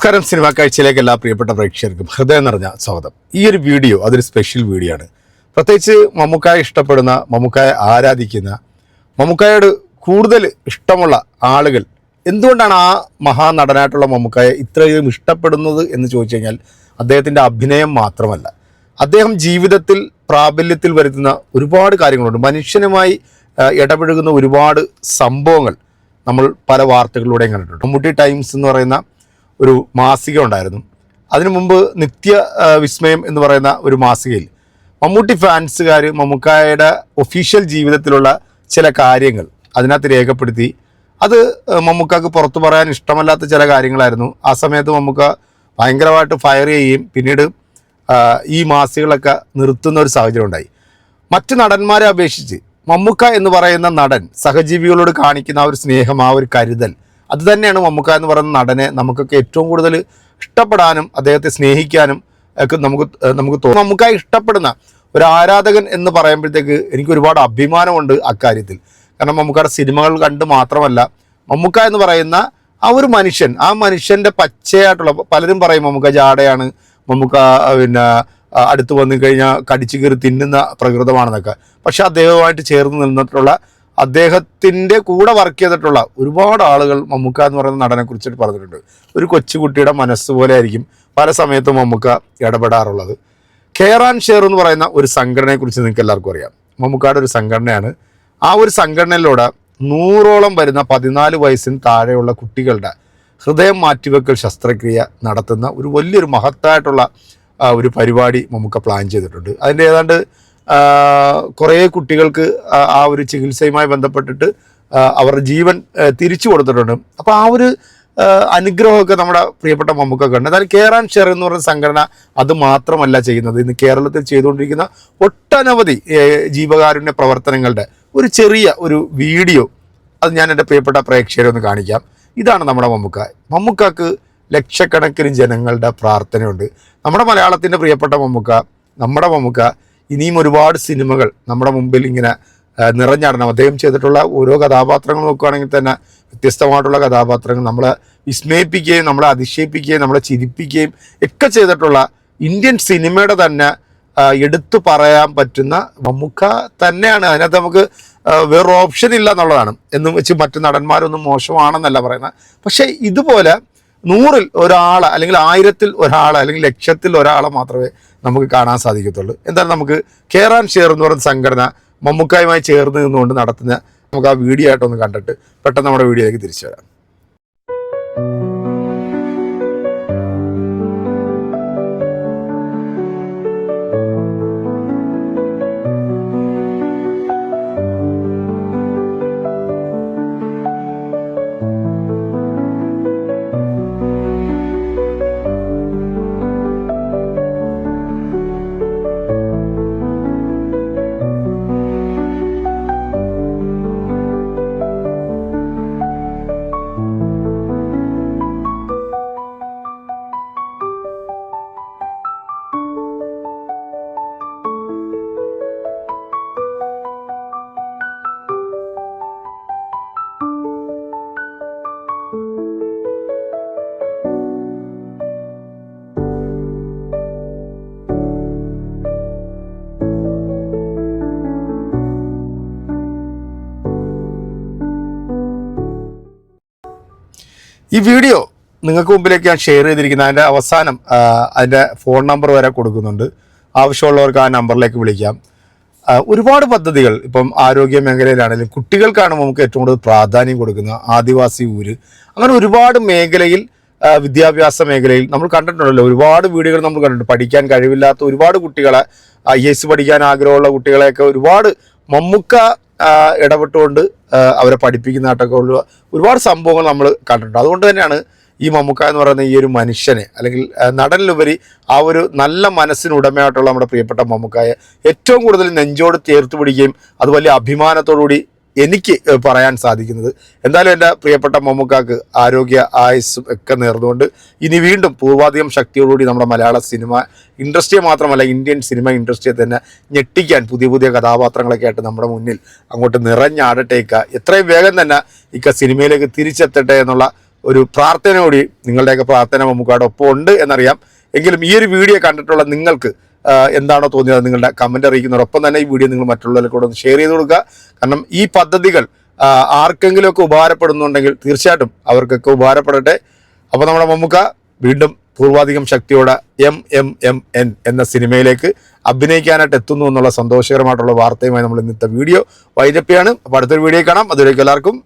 നമസ്കാരം സിനിമാ കാഴ്ചയിലേക്ക് എല്ലാ പ്രിയപ്പെട്ട പ്രേക്ഷകർക്കും ഹൃദയം നിറഞ്ഞ സ്വാഗതം. ഈ ഒരു വീഡിയോ അതൊരു സ്പെഷ്യൽ വീഡിയോ ആണ്. പ്രത്യേകിച്ച് മമ്മൂക്കായ ഇഷ്ടപ്പെടുന്ന മമ്മൂക്കായ ആരാധിക്കുന്ന മമ്മൂക്കായോട് കൂടുതൽ ഇഷ്ടമുള്ള ആളുകൾ എന്തുകൊണ്ടാണ് ആ മഹാനടനായിട്ടുള്ള മമ്മൂക്കായ ഇത്രയും ഇഷ്ടപ്പെടുന്നത് എന്ന് ചോദിച്ചു കഴിഞ്ഞാൽ അദ്ദേഹത്തിന്റെ അഭിനയം മാത്രമല്ല. അദ്ദേഹം ജീവിതത്തിൽ പ്രാബല്യത്തിൽ വരുത്തുന്ന ഒരുപാട് കാര്യങ്ങളുണ്ട്. മനുഷ്യനുമായി ഇടപഴകുന്ന ഒരുപാട് സംഭവങ്ങൾ നമ്മൾ പല വാർത്തകളിലൂടെയും കണ്ടിട്ടുണ്ട്. മമ്മൂട്ടി ടൈംസ് എന്ന് പറയുന്ന ഒരു മാസിക ഉണ്ടായിരുന്നു. അതിനു മുമ്പ് നിത്യ വിസ്മയം എന്ന് പറയുന്ന ഒരു മാസികയിൽ മമ്മൂട്ടി ഫാൻസുകാർ മമ്മൂക്കായുടെ ഒഫീഷ്യൽ ജീവിതത്തിലുള്ള ചില കാര്യങ്ങൾ അതിനകത്ത് രേഖപ്പെടുത്തി. അത് മമ്മൂക്കാക്ക് പുറത്തു പറയാൻ ഇഷ്ടമല്ലാത്ത ചില കാര്യങ്ങളായിരുന്നു. ആ സമയത്ത് മമ്മൂക്ക ഭയങ്കരമായിട്ട് ഫയർ ചെയ്യുകയും പിന്നീട് ഈ മാസികളൊക്കെ നിർത്തുന്ന ഒരു സാഹചര്യം ഉണ്ടായി. മറ്റു നടന്മാരെ അപേക്ഷിച്ച് മമ്മൂക്ക എന്ന് പറയുന്ന നടൻ സഹജീവികളോട് കാണിക്കുന്ന ആ ഒരു സ്നേഹം ആ ഒരു കരുതൽ അത് തന്നെയാണ് മമ്മൂക്ക എന്ന് പറയുന്ന നടനെ നമുക്കൊക്കെ ഏറ്റവും കൂടുതൽ ഇഷ്ടപ്പെടാനും അദ്ദേഹത്തെ സ്നേഹിക്കാനും ഒക്കെ നമുക്ക് നമുക്ക് തോന്നും. മമ്മൂക്ക ഇഷ്ടപ്പെടുന്ന ഒരു ആരാധകൻ എന്ന് പറയുമ്പോഴത്തേക്ക് എനിക്ക് ഒരുപാട് അഭിമാനമുണ്ട് അക്കാര്യത്തിൽ. കാരണം മമ്മൂക്കയുടെ സിനിമകൾ കണ്ട് മാത്രമല്ല മമ്മൂക്ക എന്ന് പറയുന്ന ആ ഒരു മനുഷ്യൻ ആ മനുഷ്യന്റെ പച്ചയായിട്ടുള്ള പലരും പറയും മമ്മൂക്ക ജാടയാണ് മമ്മൂക്ക പിന്നെ അടുത്ത് വന്നു കഴിഞ്ഞാൽ കടിച്ചു കയറി തിന്നുന്ന പ്രകൃതമാണെന്നൊക്കെ. പക്ഷെ അദ്ദേഹവുമായിട്ട് ചേർന്ന് നിന്നിട്ടുള്ള അദ്ദേഹത്തിന്റെ കൂടെ വർക്ക് ചെയ്തിട്ടുള്ള ഒരുപാട് ആളുകൾ മമ്മൂക്ക എന്ന് പറയുന്ന നടനെ കുറിച്ചിട്ട് പറഞ്ഞിട്ടുണ്ട്. ഒരു കൊച്ചുകുട്ടിയുടെ മനസ്സ് പോലെ ആയിരിക്കും പല സമയത്തും മമ്മൂക്ക ഇടപെടാറുള്ളത്. കെയർ ആൻഡ് ഷെയർ എന്ന് പറയുന്ന ഒരു സംഘടനയെക്കുറിച്ച് നിങ്ങൾക്ക് എല്ലാവർക്കും അറിയാം. മമ്മൂക്കയുടെ ഒരു സംഘടനയാണ്. ആ ഒരു സംഘടനയിലൂടെ നൂറോളം വരുന്ന പതിനാല് വയസ്സിന് താഴെയുള്ള കുട്ടികളുടെ ഹൃദയം മാറ്റിവെക്കൽ ശസ്ത്രക്രിയ നടത്തുന്ന ഒരു വലിയൊരു മഹത്തായിട്ടുള്ള ഒരു പരിപാടി മമ്മൂക്ക പ്ലാൻ ചെയ്തിട്ടുണ്ട്. അതിന്റെ ഏതാണ്ട് കുറേ കുട്ടികൾക്ക് ആ ഒരു ചികിത്സയുമായി ബന്ധപ്പെട്ടിട്ട് അവരുടെ ജീവൻ തിരിച്ചു കൊടുത്തിട്ടുണ്ട്. അപ്പോൾ ആ ഒരു അനുഗ്രഹമൊക്കെ നമ്മുടെ പ്രിയപ്പെട്ട മമ്മൂക്കൊക്കെ ഉണ്ട്. അതായത് കെയർ ആൻഡ് ഷെയർ എന്ന് പറയുന്ന സംഘടന അത് മാത്രമല്ല ചെയ്യുന്നത്. ഇന്ന് കേരളത്തിൽ ചെയ്തുകൊണ്ടിരിക്കുന്ന ഒട്ടനവധി ജീവകാരുണ്യ പ്രവർത്തനങ്ങളുടെ ഒരു ചെറിയ ഒരു വീഡിയോ അത് ഞാൻ എന്റെ പ്രിയപ്പെട്ട പ്രേക്ഷകരെ ഒന്ന് കാണിക്കാം. ഇതാണ് നമ്മുടെ മമ്മൂക്ക. മമ്മൂക്കാക്ക് ലക്ഷക്കണക്കിന് ജനങ്ങളുടെ പ്രാർത്ഥനയുണ്ട്. നമ്മുടെ മലയാളത്തിന്റെ പ്രിയപ്പെട്ട മമ്മൂക്ക നമ്മുടെ മമ്മൂക്ക ഇനിയും ഒരുപാട് സിനിമകൾ നമ്മുടെ മുമ്പിൽ ഇങ്ങനെ നിറഞ്ഞാടണം. അദ്ദേഹം ചെയ്തിട്ടുള്ള ഓരോ കഥാപാത്രങ്ങൾ നോക്കുകയാണെങ്കിൽ തന്നെ വ്യത്യസ്തമായിട്ടുള്ള കഥാപാത്രങ്ങൾ നമ്മളെ വിസ്മയിപ്പിക്കുകയും നമ്മളെ അതിശയിപ്പിക്കുകയും നമ്മളെ ചിരിപ്പിക്കുകയും ഒക്കെ ചെയ്തിട്ടുള്ള ഇന്ത്യൻ സിനിമയുടെ തന്നെ എടുത്തു പറയാൻ പറ്റുന്ന മമ്മൂക്ക തന്നെയാണ്. അതിനകത്ത് നമുക്ക് വേറെ വേറൊരു ഓപ്ഷൻ ഇല്ല എന്നുള്ളതാണ്. എന്നും വെച്ച് മറ്റു നടന്മാരൊന്നും മോശമാണെന്നല്ല പറയുന്നത്. പക്ഷേ ഇതുപോലെ നൂറിൽ ഒരാളെ അല്ലെങ്കിൽ ആയിരത്തിൽ ഒരാളെ അല്ലെങ്കിൽ ലക്ഷത്തിൽ ഒരാളെ മാത്രമേ നമുക്ക് കാണാൻ സാധിക്കത്തുള്ളൂ. എന്തായാലും നമുക്ക് കെയർ ആൻഡ് ഷെയർ എന്ന് പറയുന്ന സംഘടന മമ്മൂക്കായുമായി ചേർന്ന് നിന്നുകൊണ്ട് നടത്തുന്ന നമുക്ക് ആ വീഡിയോ ആയിട്ടൊന്ന് കണ്ടിട്ട് പെട്ടെന്ന് നമ്മുടെ വീഡിയോയിലേക്ക് തിരിച്ചു വരാം. ഈ വീഡിയോ നിങ്ങൾക്ക് മുമ്പിലേക്ക് ഞാൻ ഷെയർ ചെയ്തിരിക്കുന്ന അതിന്റെ അവസാനം അതിന്റെ ഫോൺ നമ്പർ വരെ കൊടുക്കുന്നുണ്ട്. ആവശ്യമുള്ളവർക്ക് ആ നമ്പറിലേക്ക് വിളിക്കാം. ഒരുപാട് പദ്ധതികൾ ഇപ്പം ആരോഗ്യ മേഖലയിലാണെങ്കിലും കുട്ടികൾക്കാണ് നമുക്ക് ഏറ്റവും കൂടുതൽ പ്രാധാന്യം കൊടുക്കുന്നത് ആദിവാസി ഊര്. അങ്ങനെ ഒരുപാട് മേഖലയിൽ വിദ്യാഭ്യാസ മേഖലയിൽ നമ്മൾ കണ്ടിട്ടുണ്ടല്ലോ ഒരുപാട് വീടുകൾ നമ്മൾ കണ്ടിട്ടുണ്ട്. പഠിക്കാൻ കഴിവില്ലാത്ത ഒരുപാട് കുട്ടികളെ ഐ എസ് പഠിക്കാൻ ആഗ്രഹമുള്ള കുട്ടികളെയൊക്കെ ഒരുപാട് മമ്മുക്ക ഇടപെട്ടുകൊണ്ട് അവരെ പഠിപ്പിക്കുന്നതായിട്ടൊക്കെ ഉള്ള ഒരുപാട് സംഭവങ്ങൾ നമ്മൾ കണ്ടിട്ടുണ്ട്. അതുകൊണ്ട് തന്നെയാണ് ഈ മമ്മൂക്ക എന്ന് പറയുന്ന ഈ ഒരു മനുഷ്യനെ അല്ലെങ്കിൽ നടനിലുപരി ആ ഒരു നല്ല മനസ്സിന് ഉടമയായിട്ടുള്ള നമ്മുടെ പ്രിയപ്പെട്ട മമ്മൂക്കായെ ഏറ്റവും കൂടുതൽ നെഞ്ചോട് ചേർത്ത് പിടിക്കുകയും അത് വലിയ അഭിമാനത്തോടുകൂടി എനിക്ക് പറയാൻ സാധിക്കുന്നത്. എന്തായാലും എന്റെ പ്രിയപ്പെട്ട മമ്മൂക്കാക്ക് ആരോഗ്യ ആയുസ്സും ഒക്കെ നേർന്നുകൊണ്ട് ഇനി വീണ്ടും പൂർവാധികം ശക്തിയോടുകൂടി നമ്മുടെ മലയാള സിനിമ ഇൻഡസ്ട്രിയെ മാത്രമല്ല ഇന്ത്യൻ സിനിമ ഇൻഡസ്ട്രിയെ തന്നെ ഞെട്ടിക്കാൻ പുതിയ പുതിയ കഥാപാത്രങ്ങളൊക്കെ ആയിട്ട് നമ്മുടെ മുന്നിൽ അങ്ങോട്ട് നിറഞ്ഞാടട്ടേക്ക. എത്രയും വേഗം തന്നെ ഇക്ക സിനിമയിലേക്ക് തിരിച്ചെത്തട്ടെ എന്നുള്ള ഒരു പ്രാർത്ഥനയോടി നിങ്ങളുടെയൊക്കെ പ്രാർത്ഥന മമ്മൂക്കാട് ഒപ്പം ഉണ്ട് എന്നറിയാം. എങ്കിലും ഈ ഒരു വീഡിയോ കണ്ടിട്ടുള്ള നിങ്ങൾക്ക് എന്താണോ തോന്നിയത് നിങ്ങളുടെ കമന്റ് അറിയിക്കുന്നതോടൊപ്പം തന്നെ ഈ വീഡിയോ നിങ്ങൾ മറ്റുള്ളവരെക്കൂടെ ഒന്ന് ഷെയർ ചെയ്ത് കൊടുക്കുക. കാരണം ഈ പദ്ധതികൾ ആർക്കെങ്കിലുമൊക്കെ ഉപകാരപ്പെടുന്നുണ്ടെങ്കിൽ തീർച്ചയായിട്ടും അവർക്കൊക്കെ ഉപകാരപ്പെടട്ടെ. അപ്പോൾ നമ്മുടെ മമ്മുക്ക വീണ്ടും പൂർവാധികം ശക്തിയോടെ എം എം എം എൻ എന്ന സിനിമയിലേക്ക് അഭിനയിക്കാനായിട്ട് എത്തുന്നു എന്നുള്ള സന്തോഷകരമായിട്ടുള്ള വാർത്തയുമായി നമ്മൾ ഇന്നത്തെ വീഡിയോ വൈരപ്പിയാണ് അപ്പോൾ അടുത്തൊരു വീഡിയോ കാണാം. അതുവരേക്കും എല്ലാവർക്കും